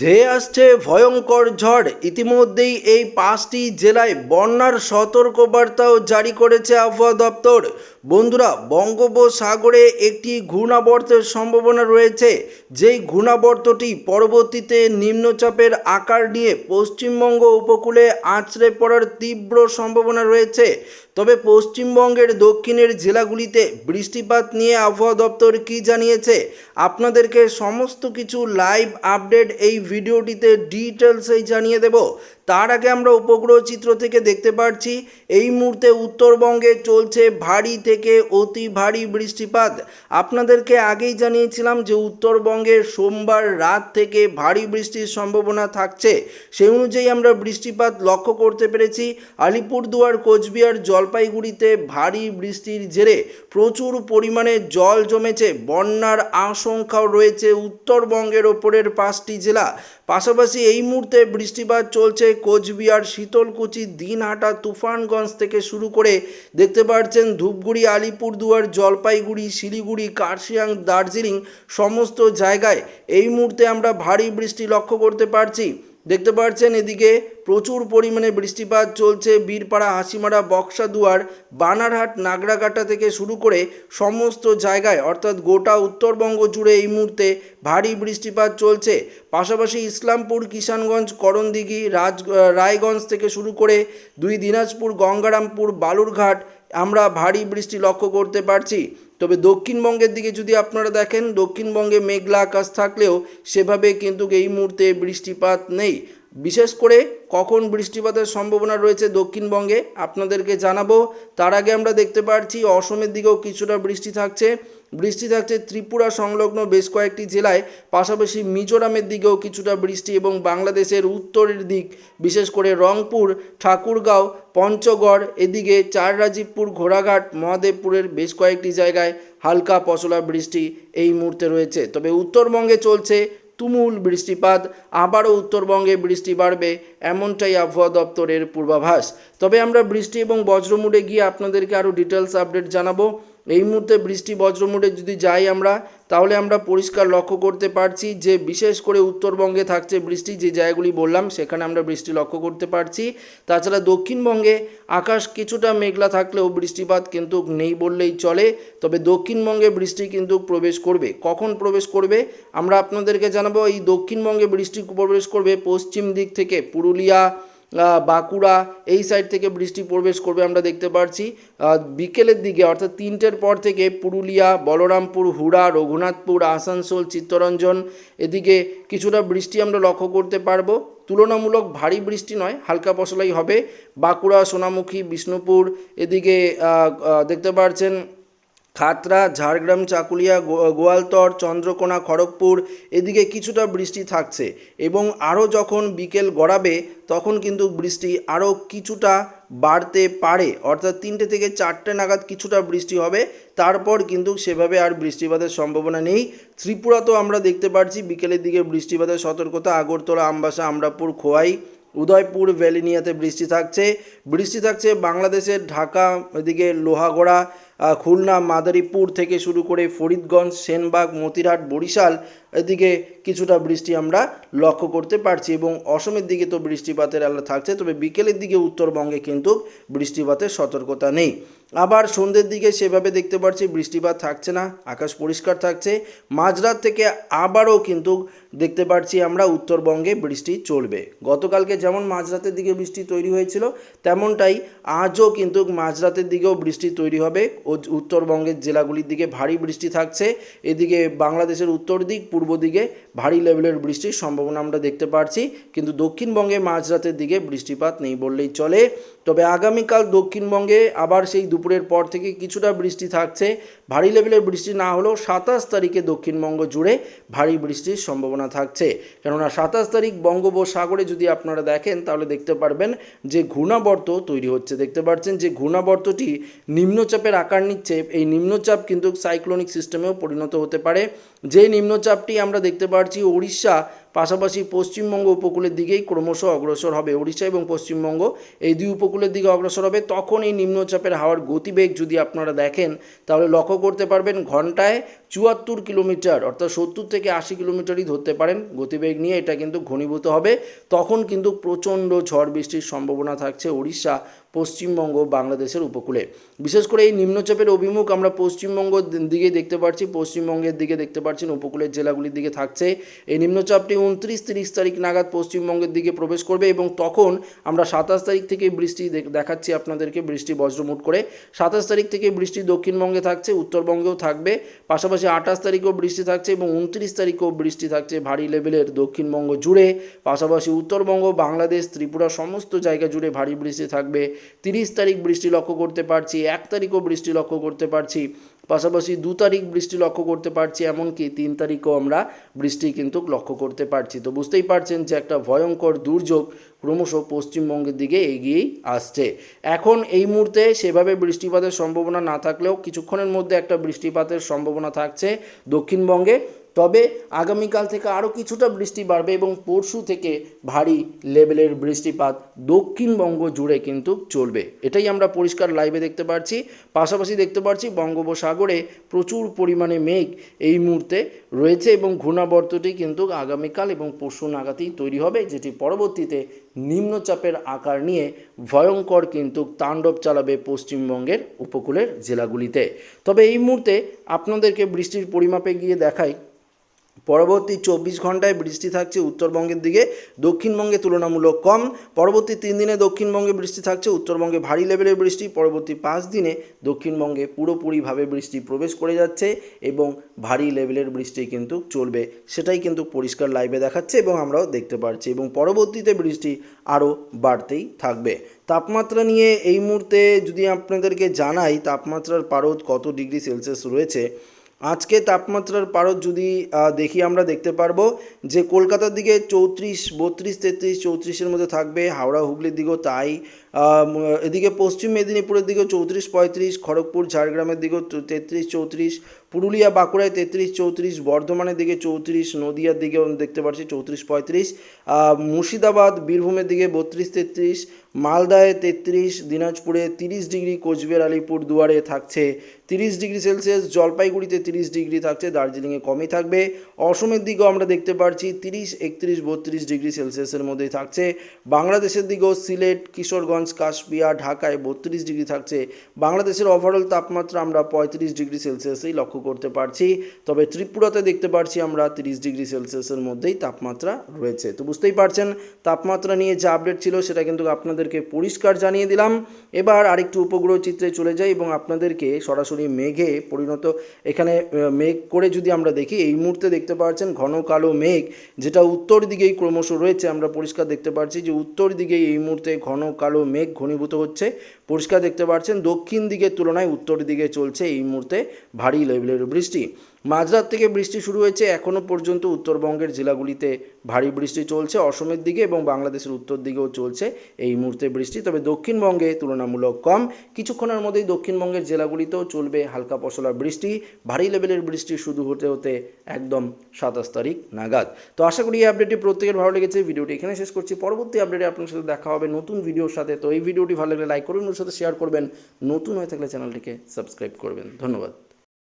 ধেয়ে আসছে ভয়ঙ্কর ঝড়। ইতিমধ্যেই এই পাঁচটি জেলায় বন্যার সতর্কবার্তাও জারি করেছে আবহাওয়া দপ্তর। বন্ধুরা, বঙ্গোপসাগরে একটি ঘূর্ণাবর্তের সম্ভাবনা রয়েছে। যেই ঘূর্ণাবর্তটি পরবর্তীতে নিম্নচাপের আকার নিয়ে পশ্চিমবঙ্গ উপকূলে আছড়ে পড়ার তীব্র সম্ভাবনা রয়েছে। তবে পশ্চিমবঙ্গের দক্ষিণের জেলাগুলিতে বৃষ্টিপাত নিয়ে আবহাওয়া দপ্তর কী জানিয়েছে, আপনাদেরকে সমস্ত কিছু লাইভ আপডেট এই ভিডিওটিতে ডিটেলসেই জানিয়ে দেব। তার আগে আমরা উপগ্রহ চিত্র থেকে দেখতে পাচ্ছি এই মুহূর্তে উত্তরবঙ্গে চলছে ভারী থেকে অতি ভারী বৃষ্টিপাত। আপনাদেরকে আগেই জানিয়েছিলাম যে উত্তরবঙ্গে সোমবার রাত থেকে ভারী বৃষ্টির সম্ভাবনা থাকছে। সেই অনুযায়ী আমরা বৃষ্টিপাত লক্ষ্য করতে পেরেছি। আলিপুরদুয়ার, কোচবিহার জলপাইগুড়িতে ভারী বৃষ্টির জেরে প্রচুর পরিমাণে জল জমেছে। বন্যার আশঙ্কাও রয়েছে উত্তরবঙ্গের ওপরের পাঁচটি জেলা। পাশাপাশি এই মুহূর্তে বৃষ্টিপাত চলছে কোচবিহার, শীতলকুচি, দিনহাটা, তুফানগঞ্জ থেকে শুরু করে দেখতে পাচ্ছেন ধূপগুড়ি, আলিপুরদুয়ার, জলপাইগুড়ি, শিলিগুড়ি, কার্শিয়াং, দার্জিলিং সমস্ত জায়গায় এই মুহূর্তে আমরা ভারী বৃষ্টি লক্ষ্য করতে পারছি। দেখতে পাচ্ছেন এদিকে প্রচুর পরিমাণে বৃষ্টিপাত চলছে। বীরপাড়া, হাসিমারা, বক্সাদুয়ার, বানারহাট, নাগরাকাটা থেকে শুরু করে সমস্ত জায়গায়, অর্থাৎ গোটা উত্তরবঙ্গ জুড়ে এই মুহূর্তে ভারী বৃষ্টিপাত চলছে। পাশাপাশি ইসলামপুর, কিষানগঞ্জ, করণদিঘি, রাজ রায়গঞ্জ থেকে শুরু করে দুই দিনাজপুর, গঙ্গারামপুর, বালুরঘাট আমরা ভারী বৃষ্টি লক্ষ্য করতে পারছি। তবে দক্ষিণবঙ্গের দিকে যদি আপনারা দেখেন, দক্ষিণবঙ্গে মেঘলা আকাশ থাকলেও সেভাবে কিন্তু এই মুহূর্তে বৃষ্টিপাত নেই। বিশেষ করে কখন বৃষ্টিপাতের সম্ভাবনা রয়েছে দক্ষিণবঙ্গে, আপনাদেরকে জানাব। তার আগে আমরা দেখতে পাচ্ছি অসমের দিকেও কিছুটা বৃষ্টি থাকছে। বৃষ্টি থাকছে ত্রিপুরা সংলগ্ন বেশ কয়েকটি জেলায়, পাশাপাশি মিজোরামের দিকেও কিছুটা বৃষ্টি এবং বাংলাদেশের উত্তরের দিক, বিশেষ করে রংপুর, ঠাকুরগাঁও, পঞ্চগড়, এদিকে চার রাজীবপুর ঘোড়াঘাট, মহাদেবপুরের বেশ কয়েকটি জায়গায় হালকা পশলা বৃষ্টি এই মুহূর্তে রয়েছে। তবে উত্তরবঙ্গে চলছে তুমুল বৃষ্টিপাত, আবারও উত্তরবঙ্গে বৃষ্টি বাড়বে এমনটাই আবহাওয়া দপ্তরের পূর্বাভাস। তবে আমরা বৃষ্টি এবং বজ্রমুড়ে গিয়ে আপনাদেরকে আরও ডিটেলস আপডেট জানাব। এই মুহূর্তে বৃষ্টি বজ্রমুড়ে যদি যাই আমরা, তাহলে আমরা পরিষ্কার লক্ষ্য করতে পারছি যে বিশেষ করে উত্তরবঙ্গে থাকছে বৃষ্টি, যে জায়গাগুলি বললাম সেখানে আমরা বৃষ্টি লক্ষ্য করতে পারছি। তাছাড়া দক্ষিণবঙ্গে আকাশ কিছুটা মেঘলা থাকলেও বৃষ্টিপাত কিন্তু নেই বললেই চলে, তবে দক্ষিণবঙ্গে বৃষ্টি কিন্তু প্রবেশ করবে। কখন প্রবেশ করবে? আমরা আপনাদেরকে জানাব, এই দক্ষিণবঙ্গে বৃষ্টি প্রবেশ করবে পশ্চিম দিক থেকে, পুরুলিয়া বাঁকুড়া, এই সাইড থেকে বৃষ্টি প্রবেশ করবে আমরা দেখতে পাচ্ছি বিকেলের দিকে, অর্থাৎ তিনটের পর থেকে পুরুলিয়া, বলরামপুর, হুড়া, রঘুনাথপুর, আসানসোল, চিত্তরঞ্জন, এদিকে কিছুটা বৃষ্টি আমরা লক্ষ্য করতে পারব। তুলনামূলক ভারী বৃষ্টি নয়, হালকা পশলাই হবে। বাঁকুড়া, সোনামুখী, বিষ্ণুপুর, এদিকে দেখতে পাচ্ছেন খাতড়া, ঝাড়গ্রাম, চাকুলিয়া গোয়ালতর, চন্দ্রকোনা, খড়গপুর এদিকে কিছুটা বৃষ্টি থাকছে এবং আরও যখন বিকেল গড়াবে তখন কিন্তু বৃষ্টি আরও কিছুটা বাড়তে পারে। অর্থাৎ তিনটে থেকে চারটে নাগাদ কিছুটা বৃষ্টি হবে, তারপর কিন্তু সেভাবে আর বৃষ্টিপাতের সম্ভাবনা নেই। ত্রিপুরাতেও আমরা দেখতে পাচ্ছি বিকেলের দিকে বৃষ্টিপাতের সতর্কতা, আগরতলা, আমবাসা, আমরাপুর, খোয়াই, উদয়পুর ভ্যালিনিয়াতে বৃষ্টি থাকছে। বৃষ্টি থাকছে বাংলাদেশের ঢাকা, এদিকে লোহাগড়া খুলনা মাদারীপুর থেকে শুরু করে ফরিদগঞ্জ সেনবাগ মতিরহাট বরিশাল এদিকে কিছুটা বৃষ্টি আমরা লক্ষ্য করতে পারছি এবং অসমের দিকে তো বৃষ্টিপাতের আলো থাকছে, তবে বিকেলের দিকে উত্তরবঙ্গে কিন্তু বৃষ্টিপাতের সতর্কতা নেই। আবার সন্ধ্যের দিকে সেভাবে দেখতে পাচ্ছি বৃষ্টিপাত থাকছে না, আকাশ পরিষ্কার থাকছে। মাঝরাত থেকে আবারও কিন্তু দেখতে পাচ্ছি আমরা উত্তরবঙ্গে বৃষ্টি চলবে। গতকালকে যেমন মাঝরাতের দিকে বৃষ্টি তৈরি হয়েছিল, তেমনটাই আজও কিন্তু মাঝরাতের দিকেও বৃষ্টি তৈরি হবে। ও উত্তরবঙ্গের জেলাগুলির দিকে ভারী বৃষ্টি থাকছে। এদিকে বাংলাদেশের উত্তর দিক, পূর্ব দিকে ভারী লেভেলের বৃষ্টির সম্ভাবনা আমরা দেখতে পারছি। কিন্তু দক্ষিণবঙ্গে মাঝরাতের দিকে বৃষ্টিপাত নেই বললেই চলে। তবে আগামীকাল দক্ষিণবঙ্গে আবার সেই দুপুরের পর থেকে কিছুটা বৃষ্টি থাকছে। ভারী লেভেলের বৃষ্টি না হলেও সাতাশ তারিখে দক্ষিণবঙ্গ জুড়ে ভারী বৃষ্টির সম্ভাবনা থাকছে। কেননা সাতাশ তারিখ বঙ্গোপসাগরে যদি আপনারা দেখেন, তাহলে দেখতে পারবেন যে ঘূর্ণাবর্ত তৈরি হচ্ছে। দেখতে পাচ্ছেন যে ঘূর্ণাবর্তটি নিম্নচাপের আকার নিচ্ছে। এই নিম্নচাপ কিন্তু সাইক্লোনিক সিস্টেমেও পরিণত হতে পারে। যে নিম্নচাপটি আমরা দেখতে পাচ্ছি উড়িষ্যা পাশাপাশি পশ্চিমবঙ্গ উপকূলের দিকেই ক্রমশ অগ্রসর হবে ওড়িশা এবং পশ্চিমবঙ্গ। এই দুই উপকূলের দিকে অগ্রসর হবে। তখন এই নিম্নচাপের হাওয়ার গতিবেগ যদি আপনারা দেখেন, তাহলে লক্ষ্য করতে পারবেন ঘন্টায় চুয়াত্তর কিলোমিটার অর্থাৎ সত্তর থেকে আশি কিলোমিটারই ধরতে পারেন। গতিবেগ নিয়ে এটা কিন্তু ঘনীভূত হবে। তখন কিন্তু প্রচণ্ড ঝড় বৃষ্টির সম্ভাবনা থাকছে ওড়িশা। পশ্চিমবঙ্গ বাংলাদেশের উপকূলে। বিশেষ করে এই নিম্নচাপের অভিমুখ আমরা পশ্চিমবঙ্গ দিকে দেখতে পাচ্ছি। পশ্চিমবঙ্গের দিকে দেখতে পাচ্ছেন উপকূলের জেলাগুলির দিকে থাকছে। এই নিম্নচাপটি উনত্রিশ তিরিশ তারিখ নাগাদ পশ্চিমবঙ্গের দিকে প্রবেশ করবে এবং তখন আমরা সাতাশ তারিখ থেকে বৃষ্টি দেখ- দেখাচ্ছি আপনাদেরকে বৃষ্টি বজ্রমুট করে। সাতাশ তারিখ থেকে বৃষ্টি দক্ষিণবঙ্গে থাকছে, উত্তরবঙ্গেও থাকবে। পাশাপাশি আঠাশ তারিখেও বৃষ্টি থাকছে এবং উনত্রিশ তারিখেও বৃষ্টি থাকছে ভারী লেভেলের দক্ষিণবঙ্গ জুড়ে। পাশাপাশি উত্তরবঙ্গ, বাংলাদেশ, ত্রিপুরা সমস্ত জায়গা জুড়ে ভারী বৃষ্টি থাকবে। তিরিশ তারিখ বৃষ্টি লক্ষ্য করতে পারছি, এক তারিখও বৃষ্টি লক্ষ্য করতে পারছি, পাশাপাশি দু তারিখ বৃষ্টি লক্ষ্য করতে পারছি, এমনকি তিন তারিখও আমরা বৃষ্টি কিন্তু লক্ষ্য করতে পারছি। তো বুঝতেই পারছেন যে একটা ভয়ঙ্কর দুর্যোগ ক্রমশ পশ্চিমবঙ্গের দিকে এগিয়েই আসছে। এখন এই মুহূর্তে সেভাবে বৃষ্টিপাতের সম্ভাবনা না থাকলেও কিছুক্ষণের মধ্যে একটা বৃষ্টিপাতের সম্ভাবনা থাকছে দক্ষিণবঙ্গে। তবে আগামীকাল থেকে আরও কিছুটা বৃষ্টি বাড়বে এবং পরশু থেকে ভারী লেভেলের বৃষ্টিপাত দক্ষিণবঙ্গ জুড়ে কিন্তু চলবে। এটাই আমরা পরিষ্কার লাইভে দেখতে পাচ্ছি পাশাপাশি দেখতে পাচ্ছি বঙ্গোপসাগরে প্রচুর পরিমাণে মেঘ এই মুহূর্তে রয়েছে এবং ঘূর্ণাবর্তটি কিন্তু আগামীকাল এবং পরশু নাগাতেই তৈরি হবে, যেটি পরবর্তীতে নিম্নচাপের আকার নিয়ে ভয়ঙ্কর কিন্তু তাণ্ডব চালাবে পশ্চিমবঙ্গের উপকূলের জেলাগুলিতে। তবে এই মুহূর্তে আপনাদেরকে বৃষ্টির পরিমাপে গিয়ে দেখাই পরবর্তী চব্বিশ ঘন্টায় বৃষ্টি থাকছে উত্তরবঙ্গের দিকে, দক্ষিণবঙ্গে তুলনামূলক কম। পরবর্তী তিন দিনে দক্ষিণবঙ্গে বৃষ্টি থাকছে, উত্তরবঙ্গে ভারী লেভেলের বৃষ্টি। পরবর্তী পাঁচ দিনে দক্ষিণবঙ্গে পুরোপুরিভাবে বৃষ্টি প্রবেশ করে যাচ্ছে এবং ভারী লেভেলের বৃষ্টি কিন্তু চলবে। সেটাই কিন্তু পরিষ্কার লাইভে দেখাচ্ছে এবং আমরাও দেখতে পাচ্ছি এবং পরবর্তীতে বৃষ্টি আরও বাড়তেই থাকবে। তাপমাত্রা নিয়ে এই মুহূর্তে যদি আপনাদেরকে জানাই, তাপমাত্রার পারদ কত ডিগ্রি সেলসিয়াস রয়েছে আজকে তাপমাত্রার পারদ যদি দেখি আমরা দেখতে পারব যে কলকাতার দিকে চৌত্রিশ, বত্রিশ, তেত্রিশ, চৌত্রিশের মধ্যে থাকবে, হাওড়া, হুগলির দিকেও তাই। এদিকে পশ্চিম মেদিনীপুরের দিকেও চৌত্রিশ পঁয়ত্রিশ, খড়গপুর, ঝাড়গ্রামের দিকেও তেত্রিশ চৌত্রিশ, পুরুলিয়া, বাঁকুড়ায় তেত্রিশ চৌত্রিশ, বর্ধমানের দিকে চৌত্রিশ, নদিয়ার দিকেও দেখতে পাচ্ছি চৌত্রিশ পঁয়ত্রিশ মুর্শিদাবাদ, বীরভূমের দিকে বত্রিশ তেত্রিশ, মালদায় তেত্রিশ, দিনাজপুরে তিরিশ ডিগ্রি, কোচবিহার, আলিপুর দুয়ারে থাকছে তিরিশ ডিগ্রি সেলসিয়াস, জলপাইগুড়িতে তিরিশ ডিগ্রি থাকছে, দার্জিলিংয়ে কমই থাকবে, অসমের দিকেও আমরা দেখতে পাচ্ছি তিরিশ, একত্রিশ, বত্রিশ ডিগ্রি সেলসিয়াসের মধ্যেই থাকছে, বাংলাদেশের দিকেও সিলেট, কিশোরগঞ্জ কাশপিয়া ঢাকায় বত্রিশ ডিগ্রি থাকছে। বাংলাদেশের ওভারঅল তাপমাত্রা আমরা পঁয়ত্রিশ ডিগ্রি সেলসিয়াসেই লক্ষ্য করতে পারছি। তবে ত্রিপুরাতে দেখতে পারছি আমরা তিরিশ ডিগ্রি সেলসিয়াসের মধ্যেই তাপমাত্রা রয়েছে। তো বুঝতেই পারছেন, তাপমাত্রা নিয়ে যে আপডেট ছিল সেটা কিন্তু আপনাদেরকে পরিষ্কার জানিয়ে দিলাম। এবার আরেকটু উপগ্রহ চিত্রে চলে যাই এবং আপনাদেরকে সরাসরি মেঘে পরিণত, এখানে মেঘ করে যদি আমরা দেখি, এই মুহূর্তে দেখতে পাচ্ছেন ঘন কালো মেঘ, যেটা উত্তর দিকেই ক্রমশ রয়েছে। আমরা পরিষ্কার দেখতে পাচ্ছি যে উত্তর দিকেই এই মুহূর্তে ঘন কালো মেঘ ঘনীভূত হচ্ছে। পরিষ্কার দেখতে পাচ্ছেন দক্ষিণ দিকের তুলনায় উত্তর দিকে চলছে এই মুহূর্তে ভারী লেভেলের বৃষ্টি। মাঝরাত থেকে বৃষ্টি শুরু হয়েছে এখনও পর্যন্ত উত্তরবঙ্গের জেলাগুলিতে ভারী বৃষ্টি চলছে, অসমের দিকে এবং বাংলাদেশের উত্তর দিকেও চলছে এই মুহূর্তে বৃষ্টি। তবে দক্ষিণবঙ্গে তুলনামূলক কম, কিছুক্ষণের মধ্যেই দক্ষিণবঙ্গের জেলাগুলিতেও চলবে হালকা পশলা বৃষ্টি, ভারী লেভেলের বৃষ্টি শুরু হতে হতে একদম সাতাশ তারিখ নাগাদ। তো আশা করি এই আপডেটটি প্রত্যেকের ভালো লেগেছে, ভিডিওটি এখানে শেষ করছি, পরবর্তী আপডেটে আপনার সাথে দেখা হবে নতুন ভিডিওর সাথে। তো এই ভিডিওটি ভালো লাগলে লাইক করবেন ওর সাথে শেয়ার করবেন, নতুন হয়ে থাকলে চ্যানেলটিকে সাবস্ক্রাইব করবেন। ধন্যবাদ।